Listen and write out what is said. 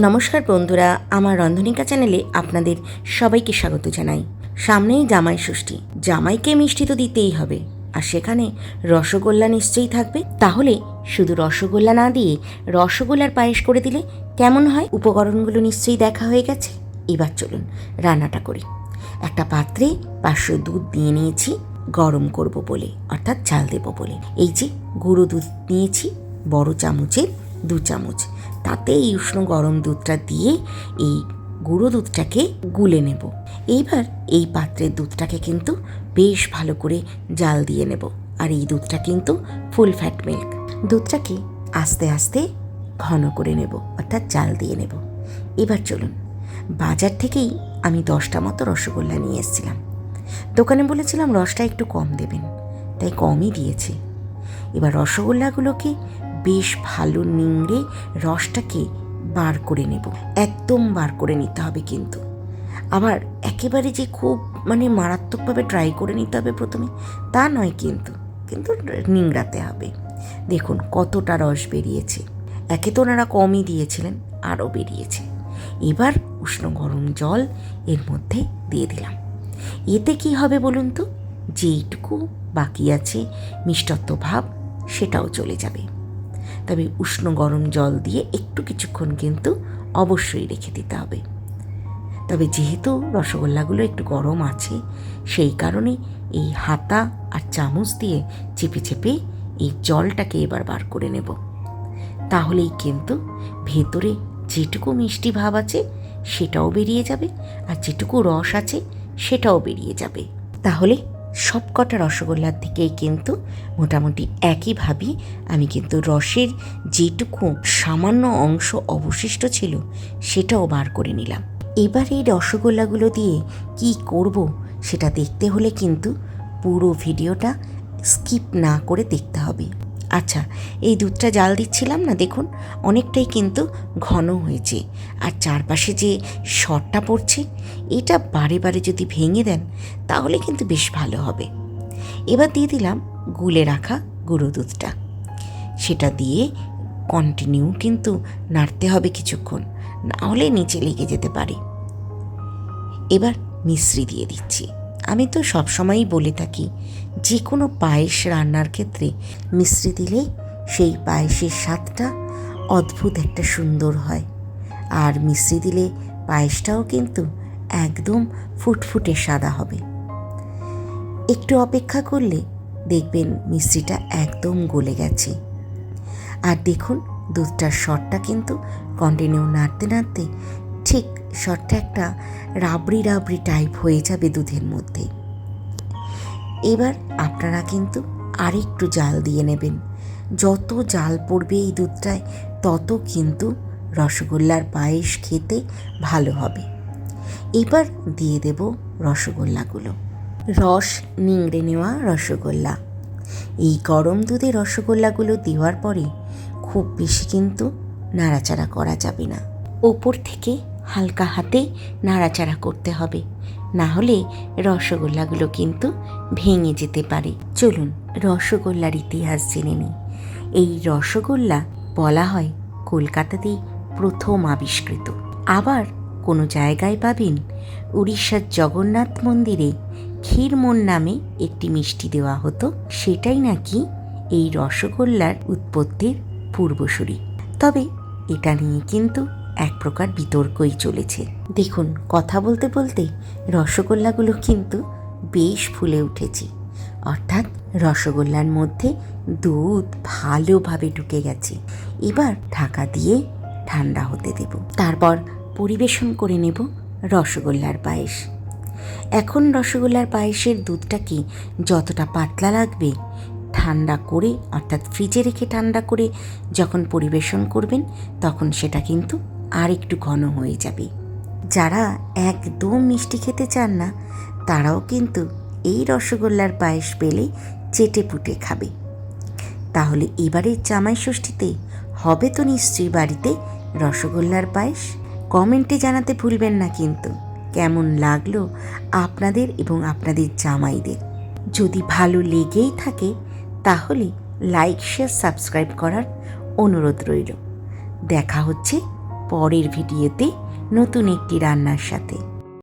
নমস্কার বন্ধুরা, আমার রন্ধনিকা চ্যানেলে আপনাদের সবাইকে স্বাগত জানাই। সামনেই জামাই ষষ্ঠী, জামাইকে মিষ্টি তো দিতেই হবে। আর সেখানে রসগোল্লা নিশ্চয়ই থাকবে। তাহলে শুধু রসগোল্লা না দিয়ে রসগোল্লার পায়েস করে দিলে কেমন হয়? উপকরণগুলো নিশ্চয়ই দেখা হয়ে গেছে। এবার চলুন রান্নাটা করি। একটা পাত্রে পাঁচশো দুধ দিয়ে নিয়েছি, গরম করব বলে, অর্থাৎ চাল দেব বলে। এই যে গুঁড়ো দুধ নিয়েছি, বড় চামচের দু চামচ। তাতে এই উষ্ণ গরম দুধটা দিয়ে এই গুঁড়ো দুধটাকে গুলে নেব। এইবার এই পাত্রের দুধটাকে কিন্তু বেশ ভালো করে জাল দিয়ে নেব আর এই দুধটা কিন্তু ফুল ফ্যাট মিল্ক। দুধটাকে আস্তে আস্তে ঘন করে নেব, অর্থাৎ জাল দিয়ে নেব। এবার চলুন, বাজার থেকেই আমি দশটা মতো রসগোল্লা নিয়ে এসেছিলাম। দোকানে বলেছিলাম রসটা একটু কম দেবেন, তাই কমই দিয়েছে। এবার রসগোল্লাগুলোকে বেশ ভালো নিংড়ে রসটাকে বার করে নেব। একদম বার করে নিতে হবে কিন্তু। আবার একেবারে যে খুব মানে মারাত্মকভাবে ট্রাই করে নিতে হবে প্রথমে, তা নয় কিন্তু কিন্তু নিংড়াতে হবে। দেখুন কতটা রস বেরিয়েছে। একে তো ওনারা কমই দিয়েছিলেন, আরও বেরিয়েছে। এবার উষ্ণ গরম জল এর মধ্যে দিয়ে দিলাম। এতে কি হবে বলুন তো? যেইটুকু বাকি আছে মিষ্টত্ব ভাব, সেটাও চলে যাবে। তবে উষ্ণ গরম জল দিয়ে একটু কিছুক্ষণ কিন্তু অবশ্যই রেখে দিতে হবে। তবে যেহেতু রসগোল্লাগুলো একটু গরম আছে, সেই কারণে এই হাতা আর চামচ দিয়ে চেপে চেপে এই জলটাকে এবার বার করে নেব। তাহলেই কিন্তু ভেতরে যেটুকু মিষ্টি ভাব আছে সেটাও বেরিয়ে যাবে আর যেটুকু রস আছে সেটাও বেরিয়ে যাবে। তাহলে সব কটা রসগোল্লার থেকেই কিন্তু মোটামুটি একইভাবেই আমি কিন্তু রসের যেটুকু সামান্য অংশ অবশিষ্ট ছিল, সেটাও বার করে নিলাম। এবার এই রসগোল্লাগুলো দিয়ে কি করব সেটা দেখতে হলে কিন্তু পুরো ভিডিওটা স্কিপ না করে দেখতে হবে। আচ্ছা এই দুধটা জাল দিচ্ছিলাম না, দেখুন, অনেকটাই কিন্তু ঘন হয়েছে। আর চারপাশে যে শটটা পড়ছে, এটা বারে বারে যদি ভেঙে দেন, তাহলে কিন্তু বেশ ভালো হবে। এবার দিয়ে দিলাম গুলে রাখা গুঁড়ো দুধটা। সেটা দিয়ে কন্টিনিউ কিন্তু নাড়তে হবে কিছুক্ষণ, না হলে নিচে লেগে যেতে পারে। এবার মিশ্রি দিয়ে দিচ্ছি। আমি তো সবসময়ই বলে থাকি যে কোনো পায়েস রান্নার ক্ষেত্রে মিশ্রি দিলে সেই পায়েসের স্বাদটা অদ্ভুত একটা সুন্দর হয়। আর মিশ্রি দিলে পায়েসটাও কিন্তু একদম ফুটফুটে সাদা হবে। একটু অপেক্ষা করলে দেখবেন মিশ্রিটা একদম গলে গেছে। আর দেখুন, দুধটার শটটা কিন্তু কন্টিনিউ নাড়তে নাড়তে ঠিক শটটা একটা রাবড়ি রাবড়ি টাইপ হয়ে যাবে দুধের মধ্যে। এবার আপনারা কিন্তু আরেকটু জাল দিয়ে নেবেন। যত জাল পড়বে এই দুধটায়, তত কিন্তু রসগোল্লার পায়েস খেতে ভালো হবে। এবার দিয়ে দেব রসগোল্লাগুলো। রস নিংড়ে নেওয়া রসগোল্লা। এই গরম দুধে রসগোল্লাগুলো দেওয়ার পরে খুব বেশি কিন্তু নাড়াচাড়া করা যাবে না। ওপর থেকে হালকা হাতে নাড়াচাড়া করতে হবে। না হলে রসগোল্লাগুলো কিন্তু ভেঙে যেতে পারে। চলুন রসগোল্লার ইতিহাস জেনে নিই। এই রসগোল্লা বলা হয় কলকাতাতেই প্রথম আবিষ্কৃত। আবার কোনো জায়গায় পাবেন উড়িষ্যার জগন্নাথ মন্দিরে ক্ষীরমন নামে একটি মিষ্টি দেওয়া হতো। সেটাই নাকি এই রসগোল্লার উৎপত্তির পূর্বসূরি। তবে এটা নিয়ে কিন্তু এক প্রকার বিতর্কই চলেছে। দেখুন, কথা বলতে বলতে রসগোল্লাগুলো কিন্তু বেশ ফুলে উঠেছে। অর্থাৎ রসগোল্লার মধ্যে দুধ ভালোভাবে ঢুকে গেছে। এবার ঢাকা দিয়ে ঠান্ডা হতে দেব। তারপর পরিবেশন করে নেব রসগোল্লার পায়েস। এখন রসগোল্লার পায়েসের দুধটাকে যতটা পাতলা লাগবে, ঠান্ডা করে, অর্থাৎ ফ্রিজে রেখে ঠান্ডা করে যখন পরিবেশন করবেন, তখন সেটা কিন্তু আর একটু ঘন হয়ে যাবে। যারা একদম মিষ্টি খেতে চান না, তারাও কিন্তু এই রসগোল্লার পায়েস পেলে চেটে পুটে খাবে। তাহলে এবারের জামাই ষষ্ঠীতে হবে তো নিশ্চয়ই বাড়িতে রসগোল্লার পায়েস? কমেন্টে জানাতে ভুলবেন না কিন্তু। কেমন লাগল আপনাদের এবং আপনাদের জামাইদের? যদি ভালো লেগেই থাকে, তাহলে লাইক, শেয়ার, সাবস্ক্রাইব করার অনুরোধ রইল। দেখা হচ্ছে পরের ভিডিওতে নতুন একটি রান্নার সাথে।